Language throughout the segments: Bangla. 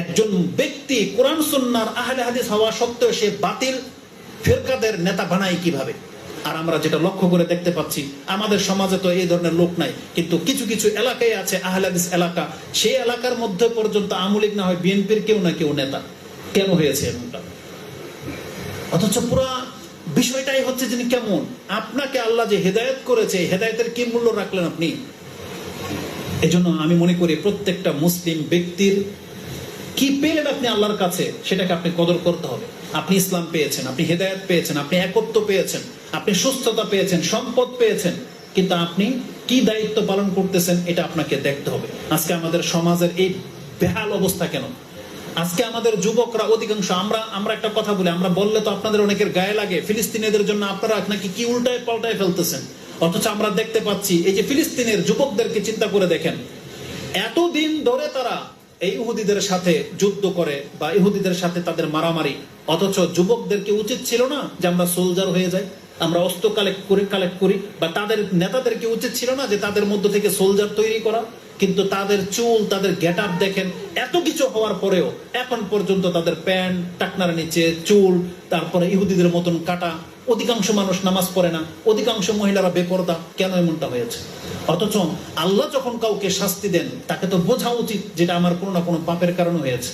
একজন ব্যক্তি কোরআন, সুন্নার, আহলে হাদিস হওয়া সত্ত্বেও সে বাতিল, ফেরকাদের নেতা বানায় কীভাবে? আর আমরা যেটা লক্ষ্য করে দেখতে পাচ্ছি, আমাদের সমাজে তো এই ধরনের লোক নাই, কিন্তু কিছু কিছু এলাকায় আছে আহলে হাদিস এলাকা। সেই এলাকার মধ্যে পর্যন্ত আমলিক না হয় বিএনপির কেউ না কেউ নেতা। কেন হয়েছে এমনটা? অথচ পুরা বিষয়টাই হচ্ছে যিনি কেমন। আপনাকে আল্লাহ যে হেদায়েত করেছে হেদায়েতের কি মূল্য রাখলেন আপনি? এজন্য আমি মনে করি প্রত্যেকটা মুসলিম ব্যক্তির কি পেলেন আপনি আল্লাহর কাছে? সেটাকে আপনি কদর করতে হবে। আপনি ইসলাম পেয়েছেন, আপনি হেদায়েত পেয়েছেন, আপনি একত্ব পেয়েছেন, আপনি সুস্থতা পেয়েছেন, সম্পদ পেয়েছেন। কিন্তু আপনি কি দায়িত্ব পালন করতেছেন, এটা আপনাকে দেখতে হবে। আজকে আমাদের সমাজের এই বেহাল অবস্থা কেন? আজকে আমাদের যুবকরা, অধিকাংশ আমরা আমরা একটা কথা বলি, আমরা বললে তো আপনাদের অনেকের গায়ে লাগে, ফিলিস্তিনিদের জন্য আপনারা নাকি কি উল্টায় পাল্টায় ফেলতেছেন? অথচ আমরা দেখতে পাচ্ছি, এই যে ফিলিস্তিনের যুবকদেরকে চিন্তা করে দেখেন, এতদিন ধরে তারা এই ইহুদিদের সাথে যুদ্ধ করে বা ইহুদিদের সাথে তাদের মারামারি, অথচ যুবকদেরকে উচিত ছিল না যে আমরা সোলজার হয়ে যাই, আমরা অস্ত্র কালেক্ট করি কালেক্ট করি, বা তাদের নেতাদেরকে উচিত ছিল না যে তাদের মধ্য থেকে সোলজার তৈরি করা। কিন্তু তাদের চুল, তাদের গেট আপ দেখেন, এত কিছু হওয়ার পরেও এখন পর্যন্ত তাদের প্যান্ট, টাকনার নিচে চুল, তারপরে ইহুদিদের মতন কাটা অধিকাংশ মানুষ নামাজ পড়ে না, অধিকাংশ মহিলারা বেপরদা, কেন এমনটা হয়েছে? অথচ আল্লাহ যখন কাউকে শাস্তি দেন, তাকে তো বোঝা উচিত যেটা আমার কোনো না কোনো পাপের কারণে হয়েছে।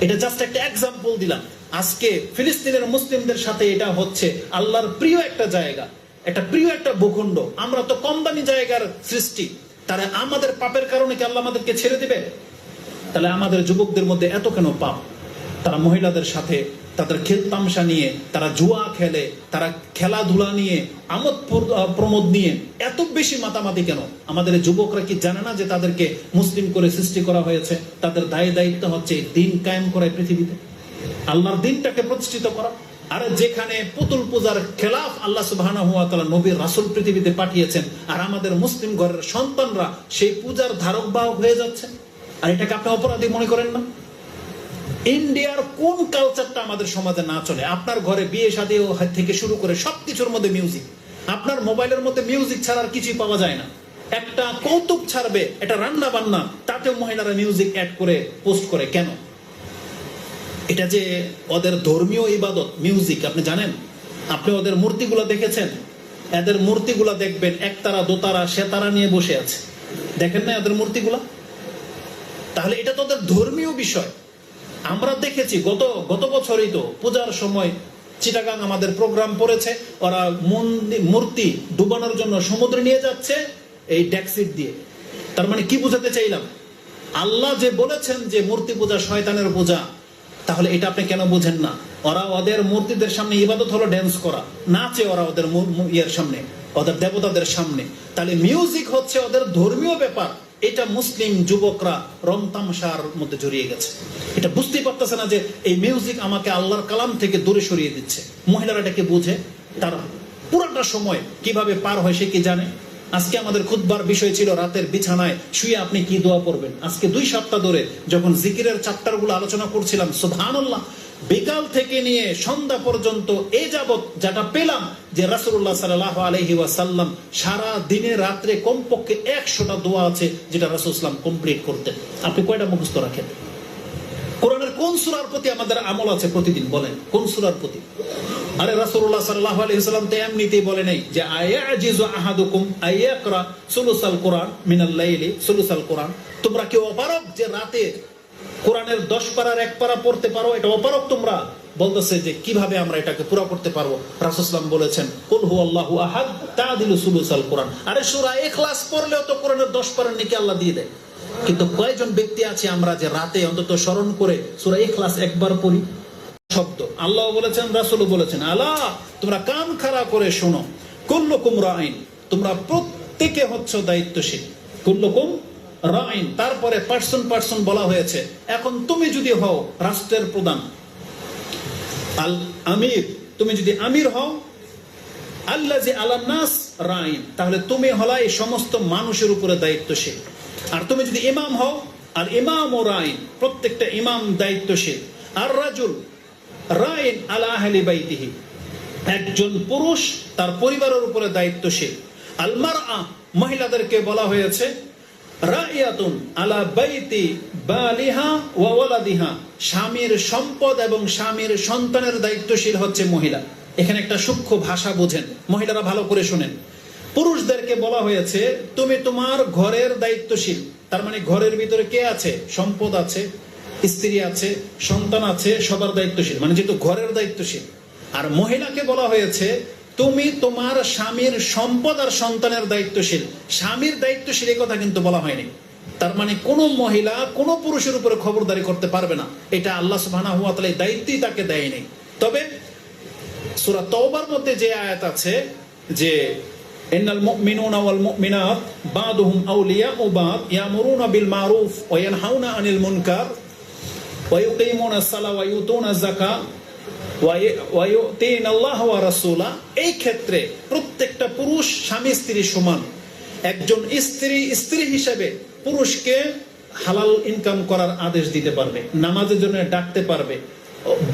এটা জাস্ট একটা এক্সাম্পল দিলাম। আজকে ফিলিস্তিনের মুসলিমদের সাথে এটা হচ্ছে আল্লাহর প্রিয় একটা জায়গা, একটা প্রিয় একটা ভূখণ্ড। আমরা তো কম দামি জায়গার সৃষ্টি। তারা আমাদের পাপের কারণে কি আল্লাহ আমাদেরকে ছেড়ে দিবে? তাহলে আমাদের যুবকদের মধ্যে এত কেন পাপ? তারা মহিলাদের সাথে তাদের খেল তামসা নিয়ে, তারা জুয়া খেলে, তারা খেলাধুলা নিয়ে, আমোদ প্রমোদ নিয়ে, এত বেশি মাতামাতি কেন? আমাদের যুবকরা কি জানে না যে তাদেরকে মুসলিম করে সৃষ্টি করা হয়েছে? তাদের দায় দায়িত্ব হচ্ছে দিন কায়েম করা পৃথিবীতে। আল্লাহর দিনটাকে প্রতিষ্ঠিত করা। আর যেখানে পুতুল পূজার খেলাফ আল্লাহ সুবহানাহু হুয়া তাআলা নবীর রাসুল পৃথিবীতে পাঠিয়েছেন, আর আমাদের মুসলিম ঘরের সন্তানরা সেই পূজার ধারক বাহক হয়ে যাচ্ছে। আর এটাকে আপনি অপরাধী মনে করেন না? ইন্ডিয়ার কোন কালচারটা আমাদের সমাজে না চলে? আপনার ঘরে বিয়ে শাদী থেকে শুরু করে সবকিছুর মধ্যে মিউজিক আপনার মোবাইলের মধ্যে মিউজিক ছাড়া আর কিছুই পাওয়া যায় না। একটা কৌতুক ছাড়বে এটা রান্না বান্না তাতেও মহিলারা মিউজিক অ্যাড করে পোস্ট করে। কেন? এটা যে ওদের ধর্মীয় ইবাদত মিউজিক আপনি জানেন? আপনি ওদের মূর্তিগুলো দেখেছেন? এদের মূর্তিগুলো দেখবেন, একতারা, দোতারা, সেতারা নিয়ে বসে আছে। দেখেন না এদের মূর্তিগুলা? তাহলে এটা তো ওদের ধর্মীয় বিষয়। আমরা দেখেছি গত গত বছরই তো পূজার সময় চিটাগাং আমাদের প্রোগ্রাম পড়েছে। ওরা মূর্তি ডুবানোর জন্য সমুদ্রে নিয়ে যাচ্ছে এই ট্যাক্সিট দিয়ে। তার মানে কি বুঝাতে চাইলাম? আল্লাহ যে বলেছেন যে মূর্তি পূজা শয়তানের পূজা, তাহলে এটা আপনি কেন বুঝেন না? ওরা ওদের মূর্তিদের সামনে ইবাদত হলো ড্যান্স করা। নাচে ওরা ওদের ইয়ের সামনে, ওদের দেবতাদের সামনে। তাহলে মিউজিক হচ্ছে ওদের ধর্মীয় ব্যাপার। এটা মুসলিম যুবকরা রং তামশার মধ্যে জড়িয়ে গেছে। এটা বুঝতেই পারতেছে না যে এই মিউজিক আমাকে আল্লাহর কালাম থেকে দূরে সরিয়ে দিচ্ছে। মহিলারা এটাকে বুঝে? তার পুরোটা সময় কীভাবে পার হয় সে কি জানে? আজকে আমাদের খুদবার বিষয় ছিল রাতের বিছানায় শুয়ে আপনি কি দোয়া করবেন আজকে দুই সপ্তাহ ধরে যখন জিকিরের চ্যাপ্টারগুলো আলোচনা করছিলাম, সুবহানাল্লাহ বিকাল থেকে নিয়ে সন্ধ্যা পর্যন্ত এই যাবৎ যেটা পেলাম যে রাসূলুল্লাহ সাল্লাহ আলহি ওয়াসাল্লাম সারা দিনে রাত্রে কমপক্ষে একশোটা দোয়া আছে যেটা রাসূল ইসলাম কমপ্লিট করতেন। আপনি কয়টা মুখস্থ রাখেন? কোরআনের কোন সূরার প্রতি আমাদের আমল আছে প্রতিদিন বলেন? কোন সূরার প্রতি? আরে রাসূলুল্লাহ সাল্লাল্লাহু আলাইহি তো এমনিতেই বলে নাই যে, আয়াজিজু আহাদুকুম আইয়াকরা সুলুসাল কোরআন মিনাল লাইলি সুলুসাল কোরআন। তোমরা কি অপারক যে রাতে কোরআনের 10 পারার এক পারা পড়তে পারো, এটা অপারক তোমরা। বলতেছে যে কীভাবে আমরা এটাকে পুরো করতে পারব। রাসূলুল্লাহ বলেছেন, কুল হুয়াল্লাহু আহাদ তাদিলু সুলুসাল কোরআন। আরে সূরা ইখলাস পড়লেও তো কোরআনের 10 পারার নাকি আল্লাহ দিয়ে দেয়। কিন্তু কয়েকজন ব্যক্তি আছে আমরা যে রাতে অন্তত স্মরণ করে সূরা ইখলাস একবার পড়ি। শব্দ। আল্লাহ বলেছেন রাসূল বলেছেন আল্লাহ তোমরা কান খাড়া করে শোনো। কুল্লুকুম রাইন, তোমরা প্রত্যেকে হচ্ছে দায়িত্বশীল। কুল্লুকুম রাইন তারপরে পার্সন পার্সন বলা হয়েছে। এখন তুমি যদি হও রাষ্ট্রের প্রধান, আল আমির, তুমি যদি আমির হও আল্লাহ যে আল্লাহ নাস রাইন, তাহলে তুমি হলা এই সমস্ত মানুষের উপরে দায়িত্বশীল। আর তুমি যদি ইমাম হও আর ইমাম ও রাইন, প্রত্যেকটা ইমাম দায়িত্বশীল। আর রাজুল, রাইন আলা আহলি বাইতিহি, একজন পুরুষ তার পরিবারের উপরে দায়িত্বশীল। আলমার মহিলাদেরকে বলা হয়েছে রাইয়াতুন আলা বাইতি বালিহা ওয়া ওয়ালাদিহা। স্বামীর সম্পদ এবং স্বামীর সন্তানের দায়িত্বশীল হচ্ছে মহিলা। এখানে একটা সূক্ষ্ম ভাষা বোঝেন। মহিলারা ভালো করে শুনেন। পুরুষদেরকে বলা হয়েছে, তুমি তোমার ঘরের দায়িত্বশীল। তার মানে ঘরের ভিতরে কে আছে? সম্পদ আছে, স্ত্রী আছে, সন্তান আছে, সবার দায়িত্বশীল। মানে যেহেতু ঘরের দায়িত্বশীল। আর মহিলাকে বলা হয়েছে তুমি তোমার স্বামীর সম্পদ আর সন্তানের দায়িত্বশীল। স্বামীর দায়িত্বশীল এই কথা কিন্তু বলা হয়নি। তার মানে কোনো মহিলা কোনো পুরুষের উপরে খবরদারি করতে পারবে না। এটা আল্লাহ সুবহানাহু ওয়া তাআলা দায়িত্বই তাকে দেয়নি। তবে সূরা তওবার মধ্যে যে আয়াত আছে যে, ইন্নাল মুমিনুনা ওয়াল মুমিনাত বাদুহুম আউলিয়াউ বাদ ইয়ামুরুনা বিল মারুফ ওয়া ইয়ানহাউনা আনিল মুনকার ওয়া ইউকিমুনা আস-সালাহ ওয়া ইউতুনা আজ-যাকাত এই ক্ষেত্রে প্রত্যেকটা পুরুষ স্বামী স্ত্রী সমান। একজন স্ত্রী স্ত্রী হিসেবে পুরুষকে হালাল ইনকাম করার আদেশ দিতে পারবে, নামাজের জন্য ডাকতে পারবে,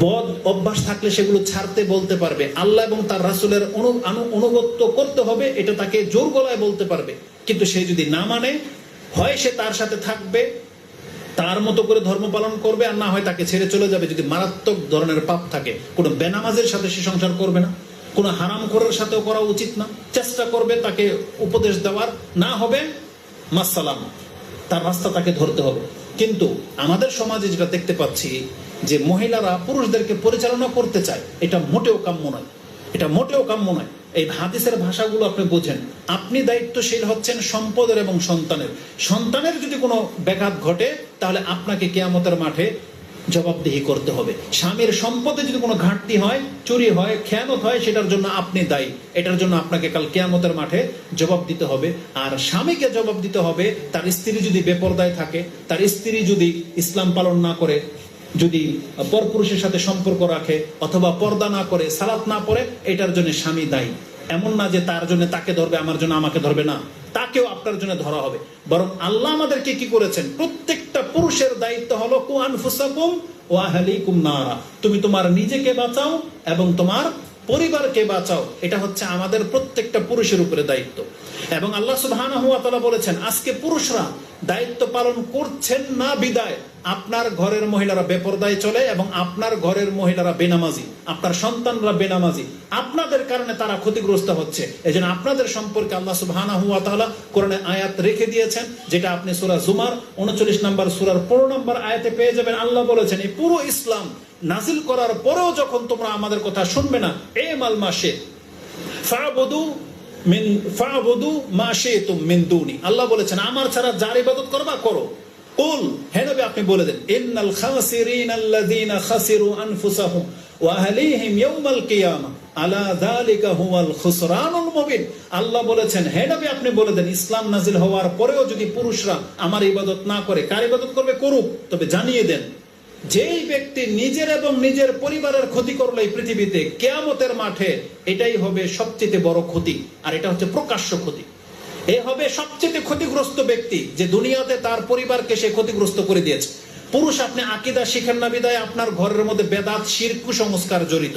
বদ অভ্যাস থাকলে সেগুলো ছাড়তে বলতে পারবে, আল্লাহ এবং তার রাসুলের অনু- অনুগত্য করতে হবে, এটা তাকে জোর গলায় বলতে পারবে। কিন্তু সে যদি না মানে হয় সে তার সাথে থাকবে তার মতো করে ধর্ম পালন করবে আর না হয় তাকে ছেড়ে চলে যাবে যদি মারাত্মক ধরনের পাপ থাকে। কোনো বেনামাজের সাথে সে সংসার করবে না। কোনো হারাম করার সাথেও করা উচিত না। চেষ্টা করবে তাকে উপদেশ দেওয়ার। না হবে মাসালাম তার রাস্তা তাকে ধরতে হবে। কিন্তু আমাদের সমাজে যেটা দেখতে পাচ্ছি যে মহিলারা পুরুষদেরকে পরিচালনা করতে চায়, এটা মোটেও কাম্য নয়। এটা মোটেও কাম্য নয়। এই হাদিসের ভাষাগুলো আপনি বোঝেন। আপনি দায়িত্বশীল হচ্ছেন সম্পদের এবং সন্তানের। সন্তানের যদি কোনো ব্যাঘাত ঘটে, তাহলে আপনাকে কেয়ামতের মাঠে জবাবদিহি করতে হবে। স্বামীর সম্পদে যদি কোনো ঘাটতি হয়, চুরি হয়, খেয়ানত হয়, সেটার জন্য আপনি দায়ী। এটার জন্য আপনাকে কাল কেয়ামতের মাঠে জবাব দিতে হবে। আর স্বামীকে জবাব দিতে হবে, তার স্ত্রী যদি বেপরদায় থাকে, তার স্ত্রী যদি ইসলাম পালন না করে যদি পরপুরুষের সাথে সম্পর্ক রাখে অথবা পর্দা না করে, সালাত না পড়ে, এটার জন্য স্বামী দায়ী। এমন না যে তার জন্য তাকে ধরবে, আমার জন্য আমাকে ধরবে না। তাকেও আপনার জন্য ধরা হবে। বরং আল্লাহ আমাদেরকে কি করেছেন? প্রত্যেকটা পুরুষের দায়িত্ব হলো, কু আনফুসাকুম ও আহলিকুম নারা। তুমি তোমার নিজেকে বাঁচাও এবং তোমার পরিবারকে বাঁচাও। এটা হচ্ছে আমাদের প্রত্যেকটা পুরুষের উপরে দায়িত্ব। এবং আল্লাহ সুবহানাহু ওয়া তাআলা বলেছেন, আজকে পুরুষরা দায়িত্ব পালন করছেন না বিদায়। আপনার ঘরের মহিলারা বেপরদায় চলে এবং আপনার ঘরের মহিলারা বেনামাজি, আপনার সন্তানরা বেনামাজি। আপনাদের কারণে তারা ক্ষতিগ্রস্ত হচ্ছে। এজন্য আপনাদের সম্পর্কে আল্লাহ সুবহানাহু ওয়া তাআলা কোরআনে আয়াত রেখে দিয়েছেন, যেটা আপনি সূরা জুমার 39 নম্বর সূরার 15 নম্বর আয়াতে পেয়ে যাবেন। আল্লাহ বলেছেন, এই পুরো ইসলাম নাজিল করার পরেও যখন তোমরা আমাদের কথা শুনবে না, এ মাল মাসে মিন ফাবুদু মা শিতুম মিন দুনি। আল্লাহ বলেছেন, আমার ছাড়া যার ইবাদত করবা, করো। কুল, হে নবী, আপনি বলে দেন, ইন্নাল খাসিরিন আল্লাযীনা খাসিরু আনফুসাহুম ওয়া আহলিহিম ইয়াউমাল কিয়ামা আলা যালিকা হুয়াল খুসরানুল মুবিন। আল্লাহ বলেছেন, হে নবী, আপনি বলে দেন, ইসলাম নাজিল হওয়ার পরেও যদি পুরুষরা আমার ইবাদত না করে, কার ইবাদত করবে? করুক। তবে জানিয়ে দেন যেই ব্যক্তি নিজের এবং নিজের পরিবারের ক্ষতি করল এই পৃথিবীতে, কেয়ামতের মাঠে এটাই হবে সবচেয়ে বড় ক্ষতি, আর এটা হচ্ছে প্রকাশ্য ক্ষতি। এ হবে সবচেয়ে ক্ষতিগ্রস্ত ব্যক্তি যে দুনিয়াতে তার পরিবারকে সে ক্ষতিগ্রস্ত করে দিয়েছে। পুরুষ আপনি আকিদা শিখেন না বিদায়, আপনার ঘরের মধ্যে বেদাত শির কুসংস্কার জড়িত।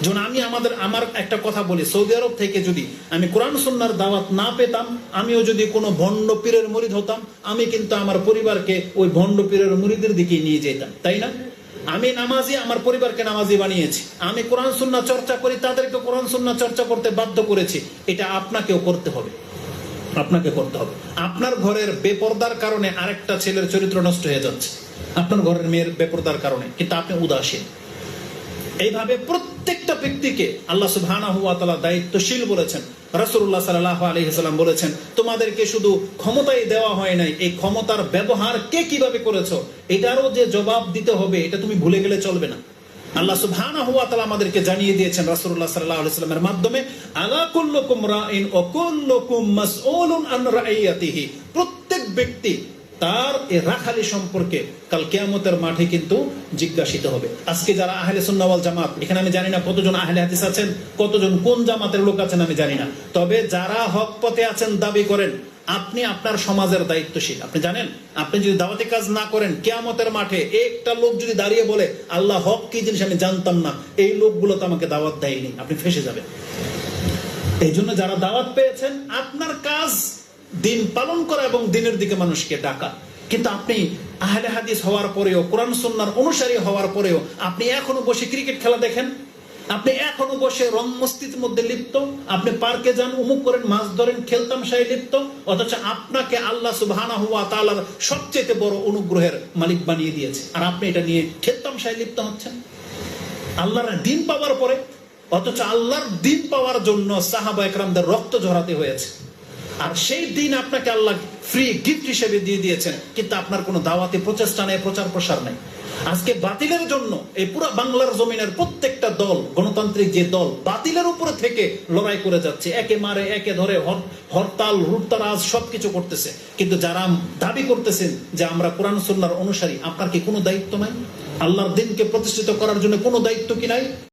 যেমন আমি আমাদের, আমার একটা কথা বলি, সৌদি আরব থেকে যদি আমি কোরআন সুন্নার দাওয়াত না পেতাম, আমিও যদি কোনো ভণ্ড পীরের মুরিদ হতাম, আমি কিন্তু আমার পরিবারকে ওই ভণ্ড পীরের মুরিদের দিকে নিয়ে যেতাম, তাই না? আমি নামাজি, আমার পরিবারকে নামাজি বানিয়েছি। আমি কোরআন সুন্না চর্চা করি, তাদেরকে কোরআন সুন্না চর্চা করতে বাধ্য করেছি। এটা আপনাকেও করতে হবে। আপনাকে করতে হবে। আপনার ঘরের বেপর্দার কারণে আরেকটা ছেলের চরিত্র নষ্ট হয়ে যাচ্ছে। আপনার ঘরের মেয়ের বেপর্দার কারণে। কিন্তু আপনি উদাসীন। এইভাবে প্রত্যেকটা ব্যক্তিকে আল্লাহ সুবহানাহু ওয়া তাআলা দায়িত্বশীল বলেছেন। রাসূলুল্লাহ সাল্লাল্লাহু আলাইহি সাল্লাম বলেছেন, তোমাদেরকে শুধু ক্ষমতাই দেওয়া হয় নাই, এই ক্ষমতার ব্যবহার কে কীভাবে করেছ? এটারও যে জবাব দিতে হবে, এটা তুমি ভুলে গেলে চলবে না। আল্লাহ সুবহানাহু ওয়া তাআলা আমাদেরকে জানিয়ে দিয়েছেন রাসূলুল্লাহ সাল্লাল্লাহু আলাইহি সাল্লামের মাধ্যমে, আলা কুল্লুকুম রাইন ওয়া কুল্লুকুম মাসউলুন আন রাইয়াতিহি। প্রত্যেক ব্যক্তি তার এই রাখালি সম্পর্কে কাল কেয়ামতের মাঠে কিন্তু জিজ্ঞাসিত হবে। আজকে যারা আহলে সুন্নাহ ওয়াল জামাত, এখানে আমি জানি না কতজন আহলে হাদিস আছেন, কতজন কোন জামাতের লোক আছেন আমি জানি না। তবে যারা হক পথে আছেন, দাবি করেন, আপনি আপনার সমাজের দায়িত্বশীল। আপনি জানেন, আপনি যদি দাওয়াতি কাজ না করেন, কেয়ামতের মাঠে একটা লোক যদি দাঁড়িয়ে বলে, আল্লাহ, হক কি জিনিস আমি জানতাম না এই লোকগুলো তো আমাকে দাওয়াত দেয়নি। আপনি ফেসে যাবেন। এই জন্য যারা দাওয়াত পেয়েছেন, আপনার কাজ দিন পালন করা এবং দিনের দিকে মানুষকে ডাকা। কিন্তু আপনি আহলে হাদিস হওয়ার পরেও, কোরআন সুন্নার অনুসারী হওয়ার পরেও আপনি এখনও বসে ক্রিকেট খেলা দেখেন? আপনি এখনও বসে রং মস্তির মধ্যে লিপ্ত? আপনি পার্কে যান, উমুক করেন, মাছ ধরেন খেলতাম সাই লিপ্ত? অথচ আপনাকে আল্লাহ সুবহানাহু ওয়া তাআলার সবচেয়ে বড় অনুগ্রহের মালিক বানিয়ে দিয়েছে। আর আপনি এটা নিয়ে খেলতাম সাই লিপ্ত হচ্ছেন? আল্লাহর দিন পাওয়ার পরে, অথচ আল্লাহর দিন পাওয়ার জন্য সাহাবা একরামদের রক্ত ঝরাতে হয়েছে। আর সেই দিন আপনাকে আল্লাহ ফ্রি গিফট হিসেবে দিয়ে দিয়েছেন, কিন্তু আপনার কোনো দাওয়াতি প্রচেষ্টা নেই, প্রচার প্রসার নেই। আজকে বাতিলের জন্য এই পুরো বাংলার জমিনের প্রত্যেকটা দল, গণতান্ত্রিক যে দল, বাতিলের উপরে থেকে লড়াই করে যাচ্ছে। একে মারে, একে ধরে হরতাল হুড়তারাজ সবকিছু করতেছে। কিন্তু যারা দাবি করতেছেন যে আমরা কোরআন সুন্নার অনুসারী, আপনার কি কোনো দায়িত্ব নাই? আল্লাহর দিনকে প্রতিষ্ঠিত করার জন্য কোনো দায়িত্ব কি নাই?